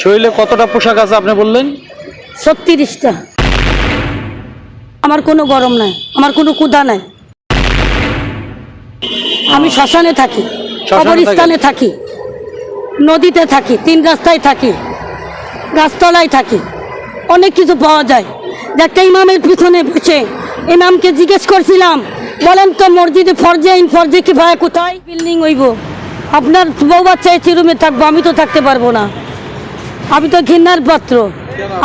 শরীরে কতটা পোশাক আছে আপনি বললেন? ছত্রিশটা। আমার কোনো গরম নাই আমার কোনো কুদা নাই। আমি শ্মশানে থাকি কবরস্থানে থাকি নদীতে থাকি তিন রাস্তায় থাকি গাছতলায় থাকি অনেক কিছু পাওয়া যায়। একটা ইমামের পিছনে বসে ইমামকে জিজ্ঞেস করছিলাম বলেন তো মসজিদে ফরজে ইন ফরজে কি ভাই কোথায়? বিল্ডিং হইব। আপনার বউ বাচ্চা এসি রুমে থাকব আমি তো থাকতে পারব না। আমি তো ঘৃণার পাত্র।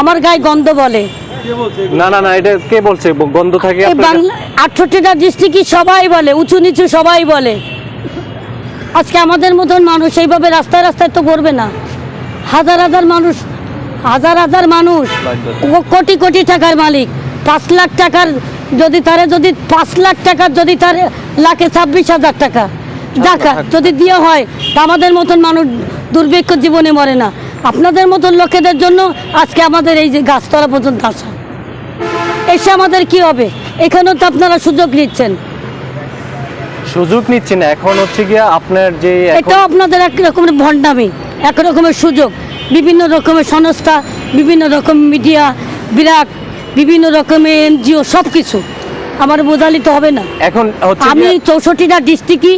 আমার গায়ে গন্ধ বলে। না না না এটা কে বলছে? গন্ধ থাকে আটষট্টিটা ডিস্ট্রিক্টই সবাই বলে উঁচু নিচু সবাই বলে। আজকে আমাদের মতন মানুষ এইভাবে রাস্তায় রাস্তায় তো করবে না। হাজার হাজার মানুষ হাজার হাজার মানুষ কোটি কোটি টাকার মালিক। পাঁচ লাখ টাকার যদি তারে যদি পাঁচ লাখ টাকার যদি তার লাখে ছাব্বিশ হাজার টাকা। টাকা যদি দিয়ে হয় আমাদের মতন মানুষ দুর্ভিক্ষ জীবনে মরে না। আপনাদের মতন লোকেদের জন্য আজকে আমাদের এই যে গাছতলা পর্যন্ত আসা। এসে আমাদের কি হবে? এখানেও তো আপনারা সুযোগ নিচ্ছেন। সুযোগ নিচ্ছি না এখন হচ্ছে গিয়ে আপনার যে এটাও আপনাদের এক রকমের ভণ্ডামি এক রকমের সুযোগ। বিভিন্ন রকমের সংস্থা বিভিন্ন রকম মিডিয়া বিরাট বিভিন্ন রকমের এনজিও সব কিছু আমার বোঝালি তো হবে না। এখন আমি চৌষট্টিটা ডিস্ট্রিক্টই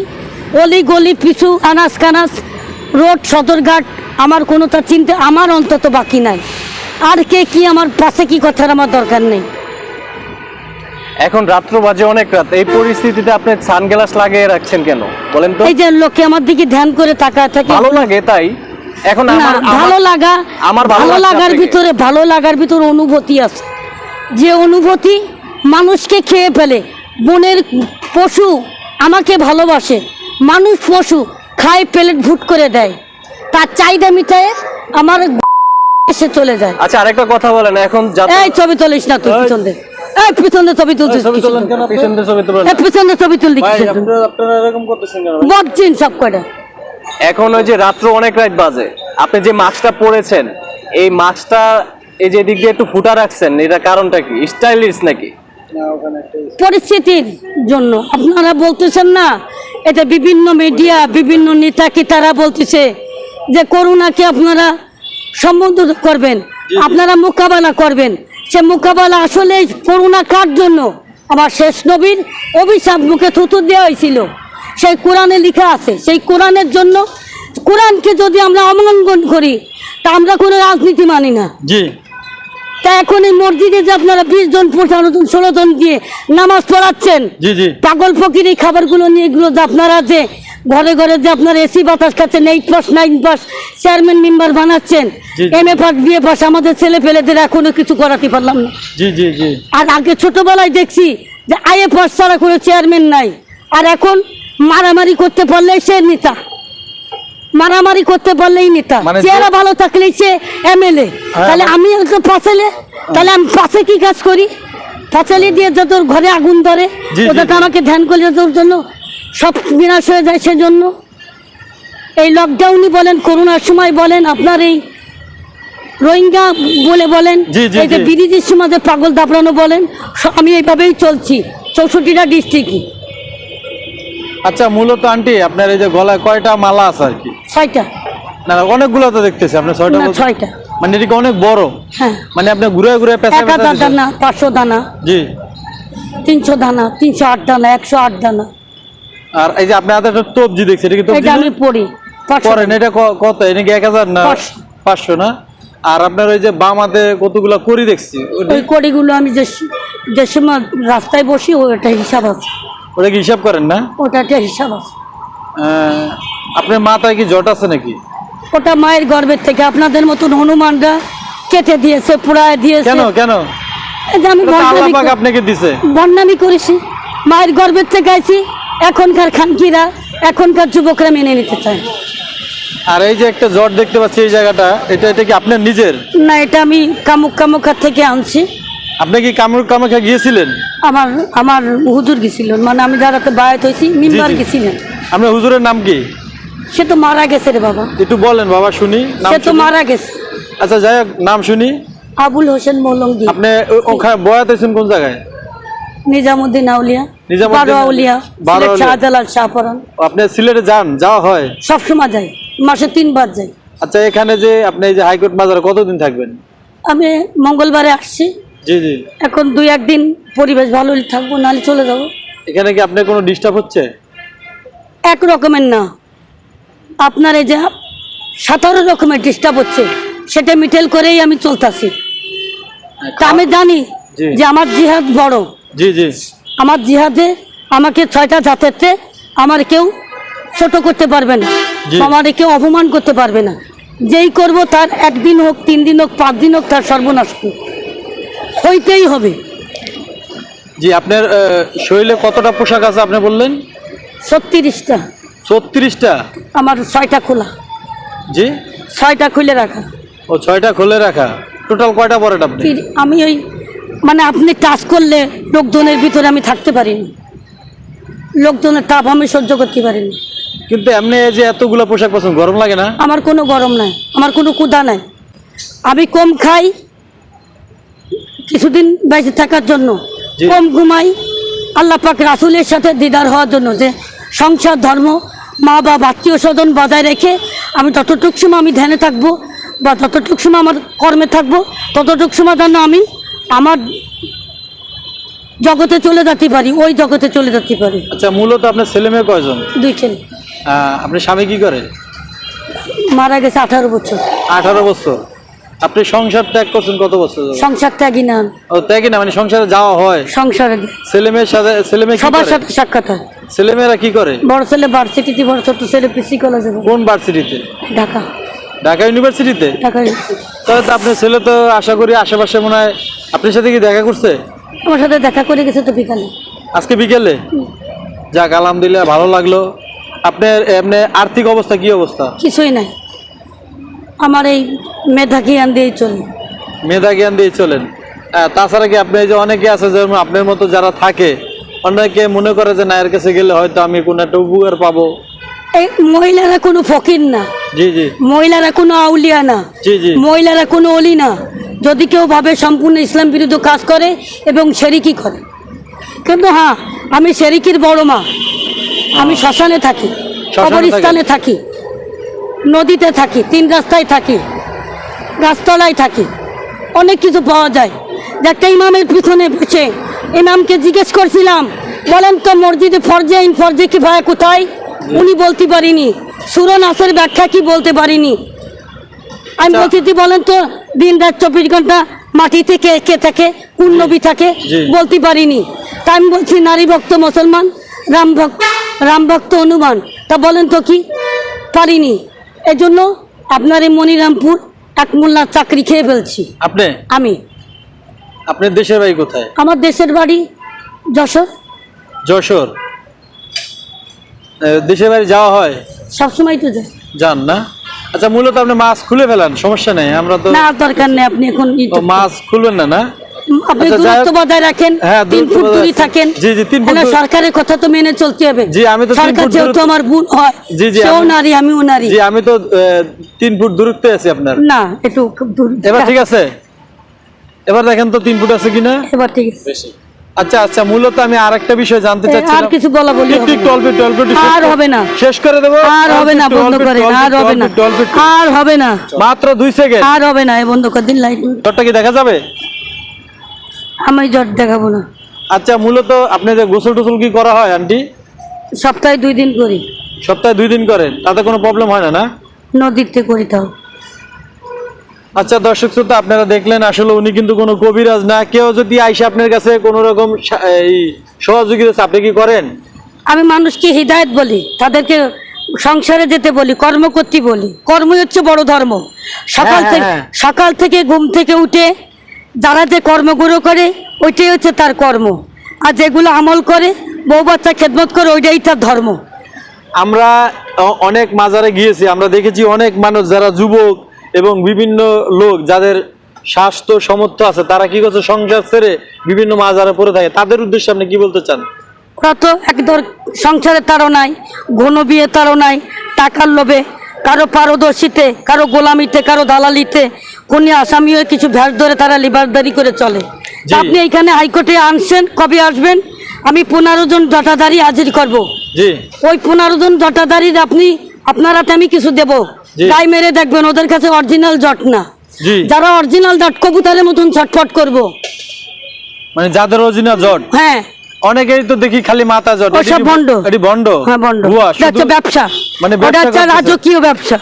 অলি গলি পিছু আনাস কানাস রোড সদরঘাট আমার কোনো তা চিন্তা আমার অন্তত বাকি নাই। আর কে কি আমার পাশে কি কথার আমার দরকার নেই। এখন রাত্র বাজে অনেক রাত এই পরিস্থিতিতে আপনি সানগ্লাস লাগিয়ে রাখছেন কেন? বলেন তো। এই যে লোকে আমার দিকে ধ্যান করে তাকায় থাকে। ভালো লাগে তাই। এখন আমার ভালো লাগা আমার ভালো ভালো লাগার ভিতরে ভালো লাগার ভিতরে অনুভূতি আছে। যে অনুভূতি মানুষকে খেয়ে ফেলে। বনের পশু আমাকে ভালোবাসে। মানুষ পশু খায় প্লেট ভুট করে দেয়। তার চাহিদা মিটায় আমার এসে চলে যায়। আচ্ছা আরেকটা কথা বলেন এখন এই ছবি তুলিস না তুই এই। পিছন দে। এই পিছন ছবি তুলছিস ছবি তোলেন কেন পিছন দিয়ে ছবি তোলেন। এই ছবি তুললি ভাই, কিসের? জন্য? আপনারা আপনারা এরকম করতেছেন কেন বকছিন সব কয়টা? এখন ওই যে রাত্র অনেক রাত বাজে। আপনি যে মাস্কটা পরেছেন এই মাস্কটা এই যে দিক দিয়ে একটু ফুটা রাখছেন এটা কারণটা কি? স্টাইলিশ নাকি? পরিস্থিতির জন্য। আপনারা বলতেছেন না এটা বিভিন্ন মিডিয়া বিভিন্ন নেতা কি তারা বলতেছে যে করোনাকে আপনারা সম্বোধন করবেন আপনারা মোকাবেলা করবেন। সে মোকাবেলা আসলে করোনা কার জন্য? আমার শেষ নবীর অভিশাপ মুখে থুতু দেওয়া হয়েছিল। সেই কোরআনে লেখা আছে সেই কোরআনের জন্য কোরআনকে যদি আমরা অবলম্বন করি তা আমরা কোনো রাজনীতি মানি না। জি। তা এখন এই মসজিদে যে আপনারা বিশ জন পনেরো জন ষোলো জন দিয়ে নামাজ পড়াচ্ছেন পাগল ফকির এই খাবারগুলো নিয়ে এগুলো আপনারা যে ঘরে ঘরে যে আপনার এসি বাতাস খাচ্ছেন eight pass nine pass chairman member বানাচ্ছেন। M A pass BA pass আমাদের ছেলে পেলেদের এখনও কিছু করাতে পারলাম না। জি জি জি। আর আগে ছোটবেলায় দেখছি যে আই আইএ পাস ছাড়া কোনো চেয়ারম্যান নাই। আর এখন মারামারি করতে পারলে সে নেতা। মারামারি করতে পারলেই নেতা। মানে চেহারা ভালো থাকলেই সে এমএলএ। হ্যাঁ, তাহলে আমি পাশালে তাহলে আমি পাশে কি কাজ করি? পাঁচালি দিয়ে যত ঘরে আগুন ধরে ওটা আমাকে ধ্যান করলে তোর জন্য সব বিনাশ হয়ে যায় সেজন্য। এই লকডাউনই বলেন করোনার সময় বলেন আপনার এই রোহিঙ্গা বলে বলেন এই যে। বিরিজির সমাজে পাগল দাপড়ানো বলেন আমি এইভাবেই চলছি চৌষট্টিটা ডিস্ট্রিক্টই আচ্ছা মূলত আন্টি আপনার এই যে গলায় কয়টা মালা আছে আর কি? ছয়টা। না অনেকগুলো তো দেখতেছি আপনার ছয়টা ছয়টা। মানে এটা অনেক বড়? হ্যাঁ। মানে আপনি ঘুরে ঘুরে পেঁচা দানা পাঁচশো দানা। জি। তিনশো দানা তিনশো আট দানা একশো আট দানা। আর এই যে আপনার হাতে একটা দেখছি এটা কি তবজি এটা আমি পড়ি পাঁচশো। করেন এটা কত? এটা কি এক হাজার না পাঁচশো। পাঁচশো না? আর আপনার ওই যে বাম হাতে কতগুলো করি দেখছি ওই কড়িগুলো আমি যে যে সময় রাস্তায় বসি ওটা হিসাব আছে। ওটা কি হিসাব করেন না? ওটা একটা হিসাব আছে। আপনার মাথায় কি জট আছে নাকি? ওটা মায়ের গর্ভের থেকে আপনাদের মতন হনুমানরা কেটে দিয়েছে পুরায় দিয়েছে। কেন কেন? এই যে আমি আপনাকে দিছে। বন্যামি করেছি। মায়ের গর্ভের থেকে আইছি এখনকার খানকিরা এখনকার যুবকরা মেনে নিতে চায়। আর এই যে একটা জট দেখতে পাচ্ছি এই জায়গাটা এটা এটা কি আপনার নিজের? না এটা আমি কামুক কামুকার থেকে আনছি। আপনি কি কামড় কামাখা গিয়েছিলেন? আমার আমার হুজুর গেছিলেন মানে আমি যারাতে বায়াত হয়েছি মিম্বার। গেছিলেন আপনার হুজুরের নাম কি? সে তো মারা গেছে রে বাবা। একটু বলেন বাবা শুনি নাম সে তো শুনি। মারা গেছে। আচ্ছা যাই হোক নাম শুনি। আবুল হোসেন মৌলঙ্গি। আপনি ও- ওখানে বয়াত হয়েছেন কোন জায়গায়? নিজামুদ্দিন আউলিয়া। সিলেট আপনি যান যাওয়া হয়? সবসময় যাই মাসে তিনবার যাই। আচ্ছা এখানে যে আপনি এই যে হাইকোর্ট মাজারে কতদিন থাকবেন? আমি মঙ্গলবারে আসছি। জি জি। এখন দুই একদিন পরিবেশ ভালো থাকব নাহলে চলে যাব। এখানে কি আপনার কোনো ডিস্টার্ব হচ্ছে? এক রকমের না। আপনার এই যে সতেরো রকমের ডিস্টার্ব হচ্ছে সেটা মিটেল করেই আমি চলতেছি। তা আমি জানি যে আমার জিহাদ বড়। জি জি। আমার জিহাদে আমাকে ছয়টা জাতেতে আমার কেউ ছোট করতে পারবে না। আমার কেউ অপমান করতে পারবে না। যেই করব তার একদিন হোক তিন দিন হোক পাঁচ দিন হোক তার সর্বনাশ হোক। হইতেই হবে। জি আপনার শরীরে কতটা পোশাক আছে আপনি বললেন? ছত্রিশটা। ছত্রিশটা? আমার ছয়টা খোলা। জি? ছয়টা খুলে রাখা। ও ছয়টা খুলে রাখা। টোটাল কয়টা পরেন আপনি? আমি ওই মানে আপনি টাচ করলে লোকজনের ভিতরে আমি থাকতে পারিনি। লোকজনের তাপ আমি সহ্য করতে পারিনি। কিন্তু এমনি যে এতগুলো পোশাক পছন্দ গরম লাগে না? আমার কোনো গরম নাই আমার কোনো কুদা নাই। আমি কম খাই কিছুদিন বেঁচে থাকার জন্য। কম ঘুমাই। আল্লাহ পাক রাসুলের সাথে দিদার হওয়ার জন্য যে সংসার ধর্ম মা বাবা আত্মীয় স্বজন বজায় রেখে আমি ততটুক সময় আমি ধ্যানে থাকব বা ততটুক সময় আমার কর্মে থাকব ততটুক সময় যেন আমি আমার জগতে চলে যেতে পারি ওই জগতে চলে যেতে পারি। আচ্ছা মূলত আপনার ছেলে মেয়ে কয়জন? দুই ছেলে। আপনার স্বামী কি করে? মারা গেছে আঠারো বছর। আঠারো বছর। আপনি সংসার ত্যাগ করছেন কত বছর সংসার ত্যাগী না। ও ত্যাগই না মানে সংসারে যাওয়া হয়। সংসারে। ছেলে মেয়ের সাথে ছেলে মেয়ে সবার সাথে সাক্ষাৎ হয়। ছেলে মেয়েরা কি করে? বড় ছেলে ভার্সিটিতে বড় ছোট ছেলে পিসি কলেজে কোন ভার্সিটিতে ঢাকা। ঢাকা ইউনিভার্সিটিতে ঢাকা তাহলে তো আপনার ছেলে তো আশা করি আশেপাশে মনে হয় আপনার সাথে কি দেখা করছে? আমার সাথে দেখা করে গেছে তো বিকালে। আজকে বিকেলে? যাক আলহামদুলিল্লাহ ভালো লাগল। আপনার এমনি আর্থিক অবস্থা কি অবস্থা? কিছুই নাই। আমার এই মেধা জ্ঞান দিয়েই চলে। মেধা জ্ঞান দিয়ে চলেন। আহ, তাছাড়া কি আপনি এই যে অনেকে আছে যেমন আপনার মতো যারা থাকে অনেকে মনে করে যে নায়ের কাছে গেলে হয়তো আমি কোনো একটা উপকার পাবো। এই মহিলারা কোনো ফকির না। জি জি। মহিলারা কোনো আউলিয়া না। জি জি। মহিলারা কোনো অলি না। যদি কেউ ভাবে সম্পূর্ণ ইসলাম বিরুদ্ধ কাজ করে এবং শেরিকি করে। কিন্তু হ্যাঁ আমি শেরিকির বড় মা। আমি শ্মশানে থাকি কবরস্থানে থাকি নদীতে থাকি তিন রাস্তায় থাকি গাছতলায় থাকি। অনেক কিছু পাওয়া যায়। যে একটা ইমামের পিছনে বসে ইমামকে জিজ্ঞেস করছিলাম বলেন তো মসজিদে ফরজে ইন ফরজে কি ভাই কোথায়? উনি বলতে পারিনি। সুরন নাসের ব্যাখ্যা কি বলতে পারিনি? আমি আচ্ছা। বলছি তুই বলেন তো দিন রাত চব্বিশ ঘণ্টা মাটিতে কে কে থাকে কোন নবী থাকে বলতে পারিনি। তা আমি বলছি নারী ভক্ত মুসলমান রাম ভক্ত রাম ভক্ত অনুমান তা বলেন তো কি? পারিনি। এজন্য আপনার এই মনিরামপুর এক মোল্লার চাকরি খেয়ে ফেলছি। আপনি? আমি। আপনার দেশের বাড়ি কোথায়? আমার দেশের বাড়ি যশোর। যশোর। দেশের বাড়ি যাওয়া হয়? সবসময় তো যাই। যান না? আচ্ছা মূলত আপনি মাছ খুলে ফেলান সমস্যা নেই আমরা তো না দরকার নেই আপনি এখন মাছ খুলবেন না না? আপনি আচ্ছা, যাই হোক। দূরত্ব বজায় রাখেন হ্যাঁ, তিন ফুট দূরে থাকেন। জি, জি, তিন ফুট সরকারের কথা তো মেনে চলতে হবে। জি, আমি তো সরকার যেহেতু আমার বোন হয় জি, জি, সেও নারী আমিও নারী। জি আমি তো তিন ফুট দূরত্বে আছি আপনার। না একটু দূর এবার ঠিক আছে? এবার দেখেন তো তিন ফুট আছে কিনা? এবার ঠিক আছে। আচ্ছা আচ্ছা মূলত আমি আরেকটা বিষয় জানতে এ, চাচ্ছিলাম। আর কিছু বলা বলি একটু অল্প অল্প আর হবে না। শেষ করে দেবো? আর হবে না বন্ধ করেন আর হবে না। আর হবে না। মাত্র দুই সেকেন্ড আর হবে না বন্ধ করে দিন লাইট জ্বরটা কি দেখা যাবে? আমি জট দেখাবো না। আচ্ছা মূলত আপনি যে গোসল টোসল কি করা হয় আন্টি? সপ্তাহে দুই দিন করি। সপ্তাহে দুই দিন করেন তাতে কোনো প্রবলেম হয় না না? নদীতে করি তাও। আচ্ছা দর্শক শ্রোতা আপনারা দেখলেন আসলে উনি কিন্তু কোনো কবিরাজ না। কেউ যদি আইসে আপনার কাছে কোনো রকম এই সহযোগিতা চাপে কি করেন? আমি মানুষকে হৃদায়ত বলি তাদেরকে সংসারে যেতে বলি কর্ম করতে বলি। কর্মই হচ্ছে বড় ধর্ম। সকাল হ্যাঁ, থেকে হ্যাঁ। সকাল থেকে ঘুম থেকে উঠে যারা যে কর্মগুলো করে ওইটাই হচ্ছে তার কর্ম। আর যেগুলো আমল করে বউ বাচ্চা খেদমত করে ওইটাই তার ধর্ম। আমরা অনেক মাজারে গিয়েছি আমরা দেখেছি অনেক মানুষ যারা যুবক এবং বিভিন্ন লোক যাদের স্বাস্থ্য সমর্থ আছে তারা কি করছে? সংসার ছেড়ে বিভিন্ন মাজারে পড়ে থাকে। তাদের উদ্দেশ্যে আপনি কি বলতে চান? ওরা তো একদর সংসারে তারও নাই ঘন বিয়ে তারও নাই টাকার লোভে কারও পারদর্শিতে কারও গোলামিতে কারও দালালিতে কোন আসামি হয়ে কিছু ভ্যাস ধরে তারা লিবারদারি করে চলে। আপনি এখানে হাইকোর্টে আনছেন কবে আসবেন? আমি পনেরো জন জটাদারি হাজির করব। ওই পনেরো জন জটাদারির আপনি আপনারাতে আমি কিছু দেব। গাই মেরে দেখবেন ওদের কাছে অরিজিনাল জট না। যারা অরিজিনাল জট কবুতরের মতন ছটফট করব। মানে যাদের অরিজিনাল জট হ্যাঁ। অনেকেই তো দেখি খালি মাথা জট। কি- ভণ্ড। এটি বন্ড? হ্যাঁ বন্ড। হচ্ছে ব্যবসা। মানে ব্যবসা। রাজকীয় ব্যবসা।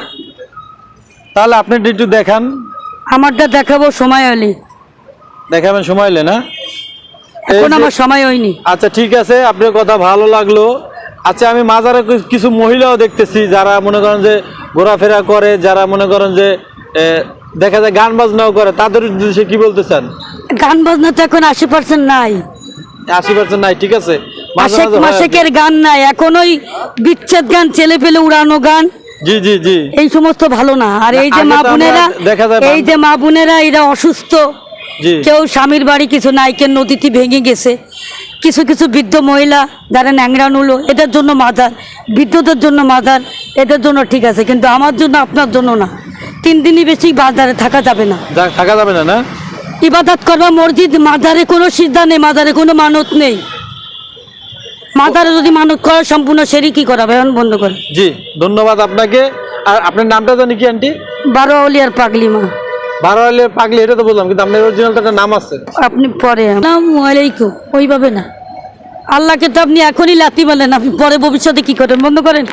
তাহলে আপনি একটু দেখান। আমারটা দেখাবো সময় হয়নি। দেখাবেন সময় হলে না? এখন আমার সময় হয়নি। আচ্ছা ঠিক আছে আপনার কথা ভালো লাগল। আচ্ছা আমি মাজারে কিছু মহিলাও দেখতেছি যারা মনে করেন যে ঘোরাফেরা করে যারা মনে করেন যে দেখা যায় গান বাজনাও করে তাদের উদ্দেশ্যে কি বলতে চান? গান বাজনা তো এখন আশি পার্সেন্ট নাই। আশি পার্সেন্ট নাই ঠিক আছে। মাসেকের গান নাই এখন ওই বিচ্ছেদ গান ছেলে পেলে উড়ানো গান। জি জি জি। এই সমস্ত ভালো না। আর এই যে মা বোনেরা দেখা যায় এই যে মা বোনেরা এরা অসুস্থ। কেউ স্বামীর বাড়ি কিছু নাইকের নদীতে ভেঙে গেছে। কিছু কিছু বৃদ্ধ মহিলা যারা ন্যাংরা নুলো এদের জন্য মাজার। বৃদ্ধদের জন্য মাজার এদের জন্য ঠিক আছে কিন্তু আমার জন্য আপনার জন্য না। তিন দিনই বেশি বাজারে থাকা যাবে না। থাকা যাবে না না? ইবাদত করবা মসজিদ মাজারে কোনো সিদ্ধা নেই মাজারে কোনো মানত নেই। মাজারে যদি মানত করে সম্পূর্ণ সেরি কি করাবে? এখন বন্ধ করে। জি ধন্যবাদ আপনাকে। আর আপনার নামটা জানি কি আন্টি? বারো আউলিয়ার পাগলি মা। বারো হলে পাগলি, এটা তো বললাম, কিন্তু আপনার অরিজিনাল নাম আছে। আপনি পরে আলাইকুম ওইভাবে না। আল্লাহকে তো আপনি এখনই লাতি বলেন আপনি পরে ভবিষ্যতে কি করেন? বন্ধ করেন।